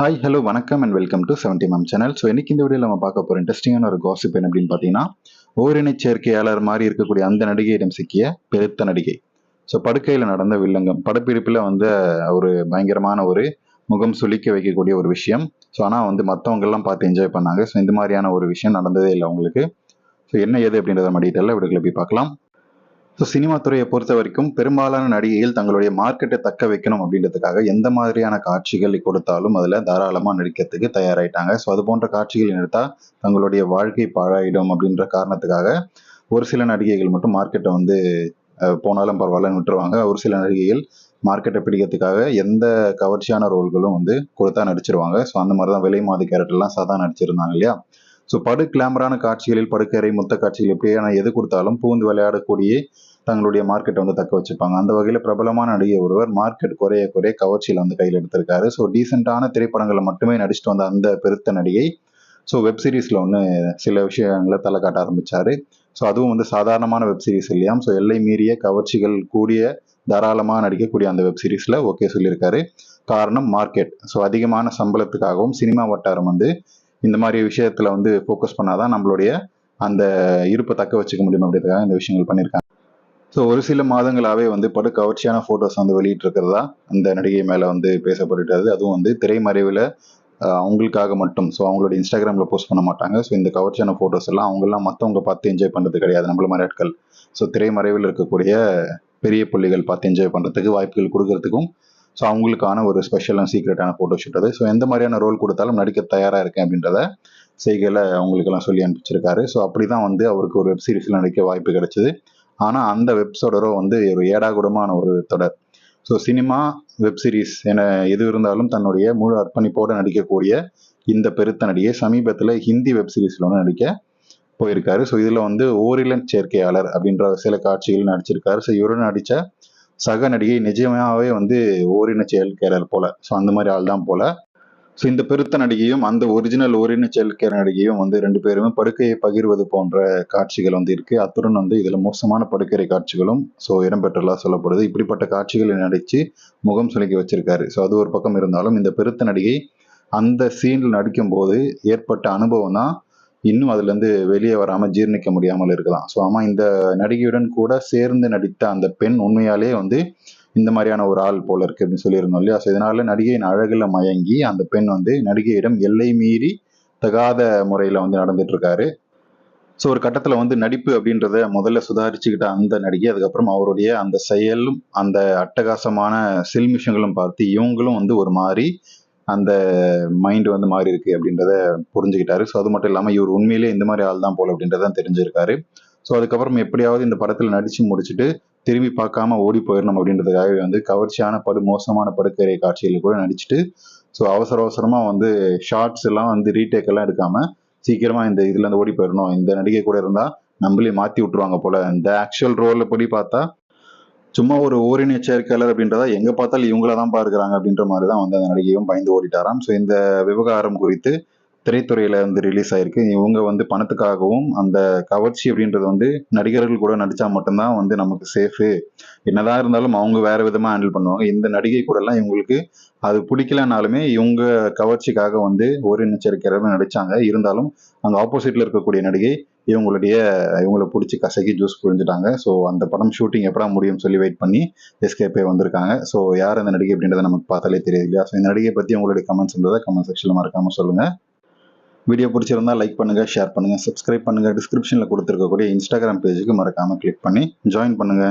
Hi hello வணக்கம் and welcome to seventy ma'am channel so இன்னைக்கு இந்த வீடியோவில் நம்ம பார்க்க போகிற இன்ட்ரெஸ்டிங்கான ஒரு காசிப் என்ன அப்படின்னு பார்த்தீங்கன்னா ஓரினை சேர்க்கையாளர் மாதிரி இருக்கக்கூடிய அந்த நடிகையிடம் சிக்கிய பெருத்த நடிகை. ஸோ படுக்கையில் நடந்த வில்லங்கம் படப்பிடிப்பில் வந்து ஒரு பயங்கரமான ஒரு முகம் சுளிக்க வைக்கக்கூடிய ஒரு விஷயம். ஸோ ஆனால் வந்து மற்றவங்கெல்லாம் பார்த்து என்ஜாய் பண்ணாங்க. ஸோ இந்த மாதிரியான ஒரு விஷயம் நடந்ததே இல்லை அவங்களுக்கு. ஸோ என்ன ஏது அப்படின்றத நம்ம விடுகளை வீடுகளை போய் பார்க்கலாம். ஸோ சினிமா துறையை பொறுத்த வரைக்கும் பெரும்பாலான நடிகைகள் தங்களுடைய மார்க்கெட்டை தக்க வைக்கணும் அப்படின்றதுக்காக எந்த மாதிரியான காட்சிகள் கொடுத்தாலும் அதில் தாராளமாக நடிக்கிறதுக்கு தயாராயிட்டாங்க. ஸோ அது போன்ற காட்சிகள் எடுத்தால் தங்களுடைய வாழ்க்கை பாழாயிடும் அப்படின்ற காரணத்துக்காக ஒரு சில நடிகைகள் மட்டும் மார்க்கெட்டை வந்து போனாலும் பரவாயில்லன்னு விட்டுருவாங்க. ஒரு சில நடிகைகள் மார்க்கெட்டை பிடிக்கிறதுக்காக எந்த கவர்ச்சியான ரோல்களும் வந்து கொடுத்தா நடிச்சிருவாங்க. ஸோ அந்த மாதிரி தான் விலை மாதி கேரக்டர்லாம் சாதா நடிச்சிருந்தாங்க இல்லையா? ஸோ படு கிளாமரான காட்சிகளில் படுக்கறை முத்த காட்சிகள் எப்படியான எது கொடுத்தாலும் பூந்து விளையாடக்கூடிய தங்களுடைய மார்க்கெட்டை வந்து தக்க வச்சுப்பாங்க. அந்த வகையில் பிரபலமான நடிகை ஒருவர் மார்க்கெட் குறைய குறைய கவர்ச்சியில் வந்து கையில் எடுத்திருக்காரு. ஸோ டீசெண்டான திரைப்படங்களை மட்டுமே நடிச்சுட்டு வந்த அந்த பெருத்த நடிகை ஸோ வெப் சீரிஸில் ஒன்று சில விஷயங்களை தலை காட்ட ஆரம்பித்தார் ஸோ அதுவும் வந்து சாதாரணமான வெப் சீரிஸ் இல்லையாம் ஸோ எல்லை மீறிய கவர்ச்சிகள் கூடிய தாராளமாக நடிக்கக்கூடிய அந்த வெப் சீரிஸில் ஓகே சொல்லியிருக்காரு. காரணம் மார்க்கெட் ஸோ அதிகமான சம்பளத்துக்காகவும் சினிமா வட்டாரம் வந்து இந்த மாதிரி விஷயத்தில் வந்து ஃபோக்கஸ் பண்ணாதான் நம்மளுடைய அந்த இருப்பை தக்க வச்சுக்க முடியும் அப்படின்றதுக்காக இந்த விஷயங்கள் பண்ணியிருக்காங்க. ஸோ ஒரு சில மாதங்களாகவே வந்து படு கவர்ச்சியான ஃபோட்டோஸ் வந்து வெளியிட்டிருக்கிறதா அந்த நடிகை மேலே வந்து பேசப்பட்டுட்டது. அதுவும் வந்து திரைமறைவில் அவங்களுக்காக மட்டும். ஸோ அவங்களோட இன்ஸ்டாகிராமில் போஸ்ட் பண்ண மாட்டாங்க. ஸோ இந்த கவர்ச்சியான ஃபோட்டோஸ் எல்லாம் அவங்கெல்லாம் மற்றவங்க பார்த்து என்ஜாய் பண்ணுறது கிடையாது. நம்மள மாதிரி ஆட்கள். ஸோ திரைமறைவில் இருக்கக்கூடிய பெரிய புள்ளிகள் பார்த்து என்ஜாய் பண்ணுறதுக்கு வாய்ப்புகள் கொடுக்கறதுக்கும் ஸோ அவங்களுக்கான ஒரு ஸ்பெஷலான சீக்ரெட்டான ஃபோட்டோ ஷூட் அது. ஸோ எந்த மாதிரியான ரோல் கொடுத்தாலும் நடிக்க தயாராக இருக்கேன் அப்படின்றத செய்கையில் அவங்களுக்கெல்லாம் சொல்லி அனுப்பிச்சிருக்காரு. ஸோ அப்படி தான் வந்து அவருக்கு ஒரு வெப் சீரிஸில் நடிக்க வாய்ப்பு கிடைச்சிது. ஆனால் அந்த வெப் தொடரோ வந்து ஒரு ஏடாகுடமான ஒரு தொடர். ஸோ சினிமா வெப் சீரிஸ் என எது இருந்தாலும் தன்னுடைய முழு அர்ப்பணிப்போடு நடிக்கக்கூடிய இந்த பெருத்த நடிகை சமீபத்தில் ஹிந்தி வெப் சீரிஸில் ஒன்று நடிக்க போயிருக்காரு. ஸோ இதில் வந்து ஓரிலன் சேர்க்கையாளர் அப்படின்ற சில காட்சிகள் நடிச்சிருக்காரு. ஸோ இவருடன் நடித்த சக நடிகை நிஜமாவே வந்து ஓரின செயல்கேரர் போல. ஸோ அந்த மாதிரி ஆள் தான் போல. ஸோ இந்த பெருத்த நடிகையும் அந்த ஒரிஜினல் ஓரின சேர்க்கை நடிகையும் வந்து ரெண்டு பேருமே படுக்கையை பகிர்வது போன்ற காட்சிகள் வந்து இருக்கு. அத்துடன் வந்து இதுல மோசமான படுக்கரை காட்சிகளும் ஸோ இடம்பெற்றலா சொல்லப்படுது. இப்படிப்பட்ட காட்சிகளை நடிச்சு முகம் சுலுக்கி வச்சிருக்காரு. ஸோ அது ஒரு பக்கம் இருந்தாலும் இந்த பெருத்த நடிகை அந்த சீனில் நடிக்கும் போது ஏற்பட்ட அனுபவம் தான் இன்னும் அதுலேருந்து வெளியே வராமல் ஜீர்ணிக்க முடியாமல் இருக்கலாம். ஸோ ஆமாம் இந்த நடிகையுடன் கூட சேர்ந்து நடித்த அந்த பெண் உண்மையாலே வந்து இந்த மாதிரியான ஒரு ஆள் போல இருக்கு அப்படின்னு சொல்லியிருந்தோம் இல்லையா? ஸோ இதனால நடிகையின் அழகுல மயங்கி அந்த பெண் வந்து நடிகையிடம் எல்லை மீறி தகாத முறையில் வந்து நடந்துட்டு இருக்காரு ஸோ ஒரு கட்டத்தில் வந்து நடிப்பு அப்படின்றத முதல்ல சுதாரிச்சுக்கிட்ட அந்த நடிகை அதுக்கப்புறம் அவருடைய அந்த செயலும் அந்த அட்டகாசமான சில்மிஷங்களும் பார்த்து இவங்களும் வந்து ஒரு மாதிரி அந்த மைண்ட் வந்து மாறி இருக்கு அப்படின்றத புரிஞ்சுக்கிட்டாரு. ஸோ அது மட்டும் இல்லாமல் இவர் உண்மையிலேயே இந்த மாதிரி ஆள் தான் போல அப்படின்றத தெரிஞ்சிருக்காரு. ஸோ அதுக்கப்புறம் எப்படியாவது இந்த படத்தில் நடிச்சு முடிச்சுட்டு திரும்பி பார்க்காம ஓடி போயிடணும் அப்படின்றதுக்காகவே வந்து கவர்ச்சியான படு மோசமான படுக்கரை காட்சியில் கூட நடிச்சுட்டு ஸோ அவசர அவசரமாக வந்து ஷார்ட்ஸ் எல்லாம் வந்து ரீடேக் எல்லாம் எடுக்காம சீக்கிரமாக இந்த இதுலேருந்து ஓடி போயிடணும். இந்த நடிகை கூட இருந்தால் நம்மளே மாற்றி விட்டுருவாங்க போல. இந்த ஆக்சுவல் ரோலில் படி பார்த்தா சும்மா ஒரு ஓரின செயற்கையாளர் அப்படின்றதா எங்க பார்த்தாலும் இவங்கள தான் பாருக்கிறாங்க அப்படின்ற மாதிரி தான் வந்து அந்த நடிகையும் பயந்து ஓடிட்டாராம். ஸோ இந்த விவகாரம் குறித்து திரைத்துறையில வந்து ரிலீஸ் ஆயிருக்கு. இவங்க வந்து பணத்துக்காகவும் அந்த கவர்ச்சி அப்படின்றது வந்து நடிகர்கள் கூட நடிச்சா மட்டும்தான் வந்து நமக்கு சேஃபு என்னதான் இருந்தாலும் அவங்க வேற விதமா ஹேண்டில் பண்ணுவாங்க. இந்த நடிகை கூட எல்லாம் இவங்களுக்கு அது பிடிக்கலனாலுமே இவங்க கவர்ச்சிக்காக வந்து ஒரு நிச்சரிக்கிறவங்க நடிச்சாங்க. இருந்தாலும் அங்க ஆப்போசிட்ல இருக்கக்கூடிய நடிகை இவங்களுடைய இவங்கள பிடிச்சி கசக்கி ஜூஸ் புழிஞ்சிட்டாங்க. ஸோ அந்த படம் ஷூட்டிங் எப்படா முடியும்னு சொல்லி வெயிட் பண்ணி எஸ்கேப்பே வந்திருக்காங்க. ஸோ யார் அந்த நடிகை அப்படின்றத நமக்கு பார்த்தாலே தெரியாது இல்லையா? ஸோ இந்த நடிகை பற்றி உங்களுடைய கமெண்ட்ஸ் இருந்ததை கமெண்ட் செக்ஷனில் மறக்காமல் சொல்லுங்கள் வீடியோ பிடிச்சிருந்தா லைக் பண்ணுங்க ஷேர் பண்ணுங்க சப்ஸ்கிரைப் பண்ணுங்க. டிஸ்கிரிப்ஷன்ல கொடுத்துருக்கக்கூடிய இன்ஸ்டாகிராம் பேஜுக்கு மறக்காம கிளிக் பண்ணி ஜாயின் பண்ணுங்க.